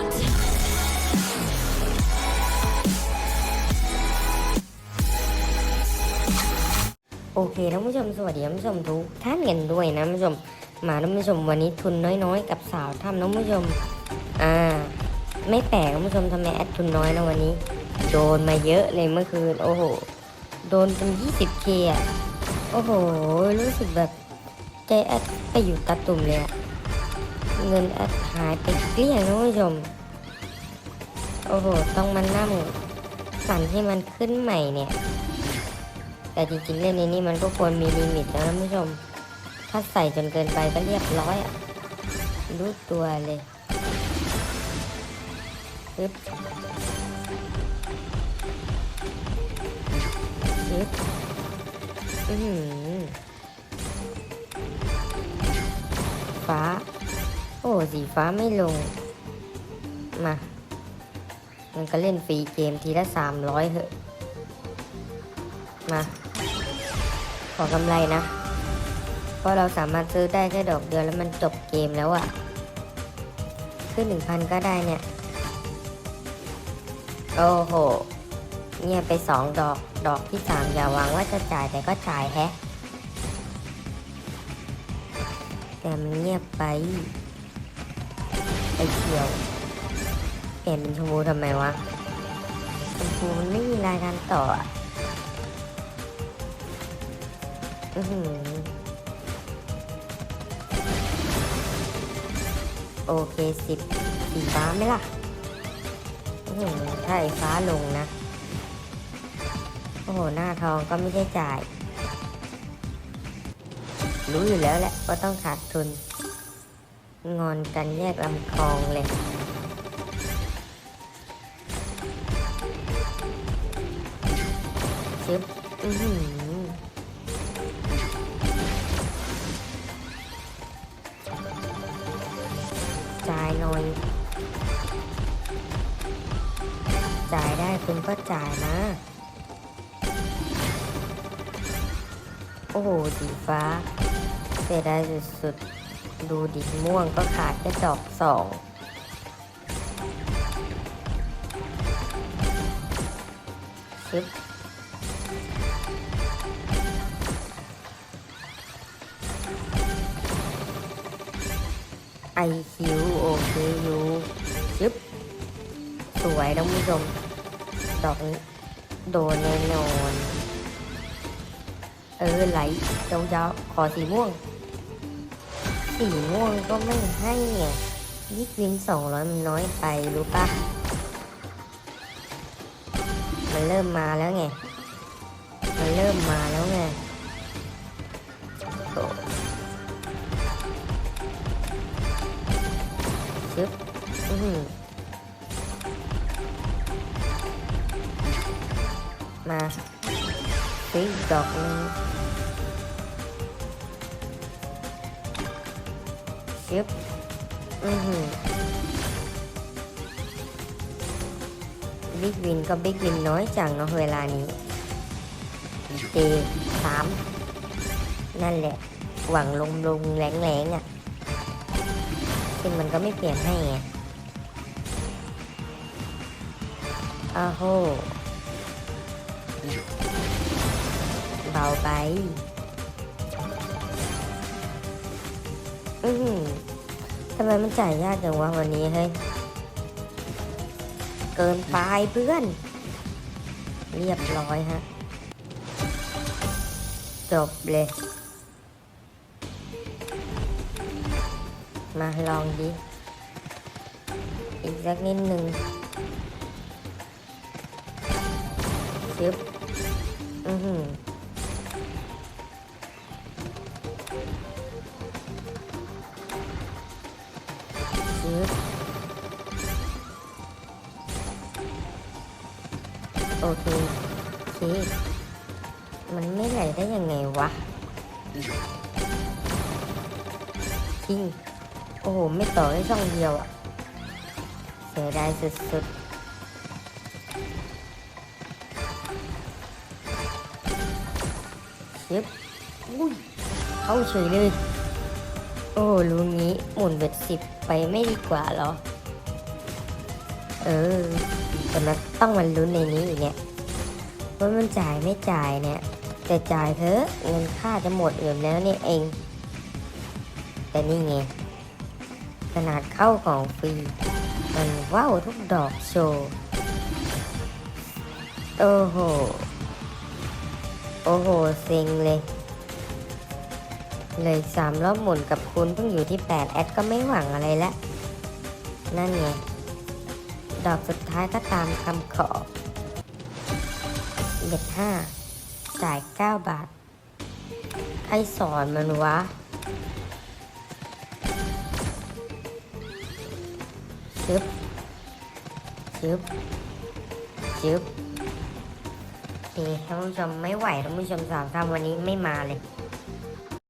โอเคท่านผู้ชมสวัสดีท่านผู้ชมทุกท่านกันด้วยนะท่านผู้ชม มาท่านผู้ชมวันนี้ทุนน้อยๆ กับสาวทำท่านผู้ชม อ่า ไม่แปลกท่านผู้ชมทำไมแอดทุนน้อยนะวันนี้ โดนมาเยอะเลยเมื่อคืนโอ้โห โดนเป็น 20k อะโอ้โห รู้สึกแบบใจแอดไปอยู่ตะตุ่มเลยอะ เงินแอดหายไปเกลี้ยงนะท่านผู้ชม โอ้โห ต้องมานั่งสั่นให้มันขึ้นใหม่เนี่ย แต่จริงๆเล่นในนี้มันก็ควรมีลิมิตนะท่านผู้ชม ถ้าใส่จนเกินไปก็เรียบร้อยอะรู้ตัวเลยปึ๊บปึ๊บอือหือฟ้า สีฟ้าไม่ลง มา มันก็เล่นฟรีเกมทีละสามร้อยเหอะ มา ขอกำไรนะ เพราะเราสามารถซื้อได้แค่ดอกเดียวแล้วมันจบเกมแล้วอะขึ้นหนึ่งพันก็ได้เนี่ย โอ้โห เงียบไปสองดอก ดอกที่สามอย่าหวังว่าจะจ่ายแต่ก็จ่ายแฮะแต่มันเงียบไป ไปเขียวเปลี่ยนเป็นชมพูทำไมวะชมพูมันไม่มีรายการต่ออะอื้อหือโอเคสิบสีฟ้าไหมล่ะอือหือถ้าไอ้ฟ้าลงนะ โอ้โห หน้าทองก็ไม่ได้จ่าย รู้อยู่แล้วแหละว่าต้องขาดทุน งอนกันแยกลำคลองเลยชึบอือหือจ่ายหน่อย จ่ายได้คุณก็จ่ายนะ โอ้โหสีฟ้า เสียดายสุดๆ ดูดิม่วงก็ขาดแค่ดอกสองชึบไอคิวโอเคยู่ชึบสวยท่านผู้ชมดอกนี้โดนแน่นอน เออไหลยาวๆขอสีม่วง สีม่วงก็ไม่ให้ไงยิกวินสองร้อยมันน้อยไปรู้ปะมันเริ่มมาแล้วไง มันเริ่มมาแล้วไงโตชึบอื้อหือมาซื้ออีดอกนึง ชึบอือหือบิ๊กวินก็บิ๊กวินน้อยจังเนาะเวลานี้เจสามนั่นแหละ หวังลงลงแรงแรงอะซึ่งมันก็ไม่เปลี่ยนให้ไงอ้าโหเบาไป อือหือทำไมมันจ่ายยากจังวะวันนี้เฮ้ย เกินไปเพื่อน เรียบร้อยฮะ จบเลย มาลองดิ อีกสักนิดหนึ่งชึบ อือหือ ชึบโอเคโอเคมันไม่ไหลได้ยังไงวะจริงโอ้โห ไม่ต่อได้ช่องเดียวอะเสียดายสุดๆชึบอุ้ยเข้าเฉยเลย โอ้ลุงนี้หมุนเบ็ดสิบ ไปไม่ดีกว่าหรอ เออแต่มันต้องมันลุ้นในนี้อีกเนี่ยว่ามันจ่ายไม่จ่ายเนี่ย แต่จ่ายเถอะเงินค่าจะหมดอยู่แล้วนี่เอง แต่นี่ไงขนาดเข้าของฟรีมันว้าวทุกดอกโชว์ โอ้โห โอ้โหเซ็งเลย เลยสามรอบหมุนกับคุณเพิ่งอยู่ที่ 8 แอดก็ไม่หวังอะไรแล้วนั่นไง ดอกสุดท้ายก็ตามคำขอเบ็ดห้าจ่าย 9 บาท ใครสอนมันวะชึบชึบชึบโอเคท่านผู้ชมไม่ไหวท่านผู้ชมสาวทำวันนี้ไม่มาเลย